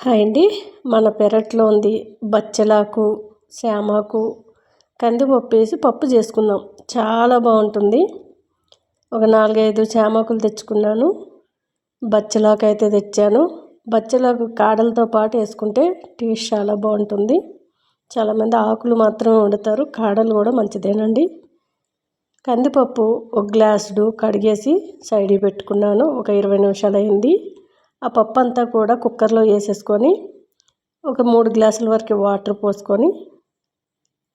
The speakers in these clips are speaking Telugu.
హాయ్ అండి. మన పెరట్లో ఉంది బచ్చలాకు శ్యామాకు కందిపప్పు వేసి పప్పు చేసుకుందాం. చాలా బాగుంటుంది. ఒక నాలుగైదు శ్యామాకులు తెచ్చుకున్నాను. బచ్చలాకు అయితే తెచ్చాను. బచ్చలాకు కాడలతో పాటు వేసుకుంటే టేస్ట్ చాలా బాగుంటుంది. చాలామంది ఆకులు మాత్రమే వండుతారు. కాడలు కూడా మంచిదేనండి. కందిపప్పు ఒక గ్లాసుడు కడిగేసి సైడ్ పెట్టుకున్నాను. ఒక ఇరవై నిమిషాలు అయింది. ఆ పప్పు అంతా కూడా కుక్కర్లో వేసేసుకొని ఒక మూడు గ్లాసుల వరకు వాటర్ పోసుకొని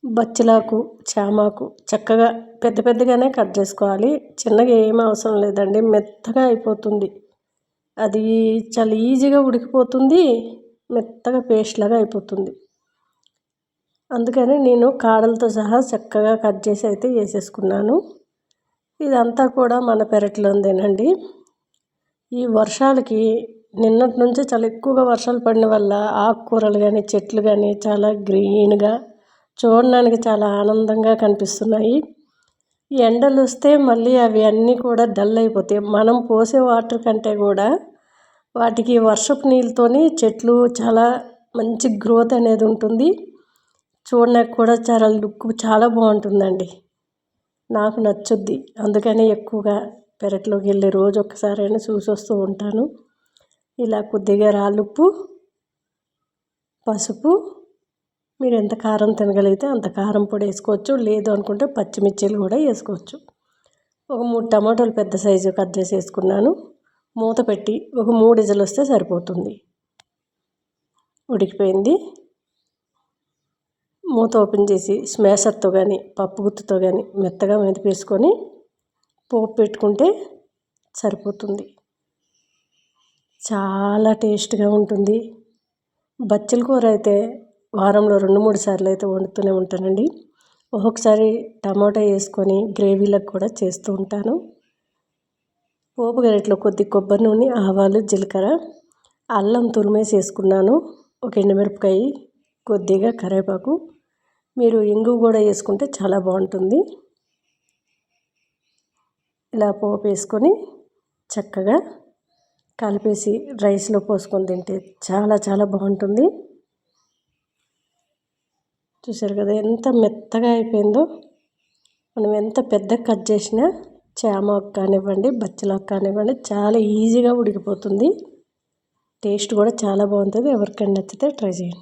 బచ్చలాకు చామాకు చక్కగా పెద్ద పెద్దగానే కట్ చేసుకోవాలి. చిన్నగా ఏమీ అవసరం లేదండి మెత్తగా అయిపోతుంది. అది చాలా ఈజీగా ఉడికిపోతుంది మెత్తగా పేస్ట్ లాగా అయిపోతుంది. అందుకని నేను కాడలతో సహా చక్కగా కట్ చేసి అయితే వేసేసుకున్నాను. ఇదంతా కూడా మన పెరట్లోందేనండి ఈ వర్షాలకి నిన్నటి నుంచి చాలా ఎక్కువగా వర్షాలు పడిన వల్ల ఆకుకూరలు కానీ చెట్లు కానీ చాలా గ్రీన్గా చూడడానికి చాలా ఆనందంగా కనిపిస్తున్నాయి. ఎండలు వస్తే మళ్ళీ అవి అన్నీ కూడా డల్ అయిపోతాయి. మనం పోసే వాటర్ కంటే కూడా వాటికి వర్షపు నీళ్ళతోని చెట్లు చాలా మంచి గ్రోత్ అనేది ఉంటుంది. చూడడానికి కూడా చాలా లుక్ చాలా బాగుంటుందండి. నాకు నచ్చుద్ది. అందుకని ఎక్కువగా పెరట్లోకి వెళ్ళి రోజు ఒక్కసారైనా చూసి వస్తూ ఉంటాను. ఇలా కొద్దిగా రాళ్ళుప్పు పసుపు మీరు ఎంత కారం తినగలిగితే అంత కారం పొడి వేసుకోవచ్చు. లేదు అనుకుంటే పచ్చిమిర్చీలు కూడా వేసుకోవచ్చు. ఒక మూడు టమాటోలు పెద్ద సైజు కట్ చేసి వేసుకున్నాను. మూత పెట్టి ఒక మూడు ఇజలు వస్తే సరిపోతుంది. ఉడికిపోయింది. మూత ఓపెన్ చేసి స్మాషర్తో కానీ పప్పు గుత్తుతో కానీ మెత్తగా మెదిపేసుకొని పోపు పెట్టుకుంటే సరిపోతుంది. చాలా టేస్ట్గా ఉంటుంది. బచ్చల కూర అయితే వారంలో రెండు మూడు సార్లు అయితే వండుతూనే ఉంటానండి. ఒక్కొక్కసారి టమాటా వేసుకొని గ్రేవీలకు కూడా చేస్తూ ఉంటాను. పోపు గరిటలో కొద్ది కొబ్బరి నూనె ఆవాలు జీలకర్ర అల్లం తురిమేసి వేసుకున్నాను. ఒక ఎండుమిరపకాయ కొద్దిగా కరివేపాకు. మీరు ఇంగు కూడా వేసుకుంటే చాలా బాగుంటుంది. ఇలా పోపు వేసుకొని చక్కగా కలిపేసి రైస్లో పోసుకొని తింటే చాలా చాలా బాగుంటుంది. చూసారు కదా ఎంత మెత్తగా అయిపోయిందో. మనం ఎంత పెద్ద కట్ చేసినా చామాకు కానివ్వండి బచ్చలాకు కానివ్వండి చాలా ఈజీగా ఉడికిపోతుంది. టేస్ట్ కూడా చాలా బాగుంటుంది. ఎవరికైనా నచ్చితే ట్రై చేయండి.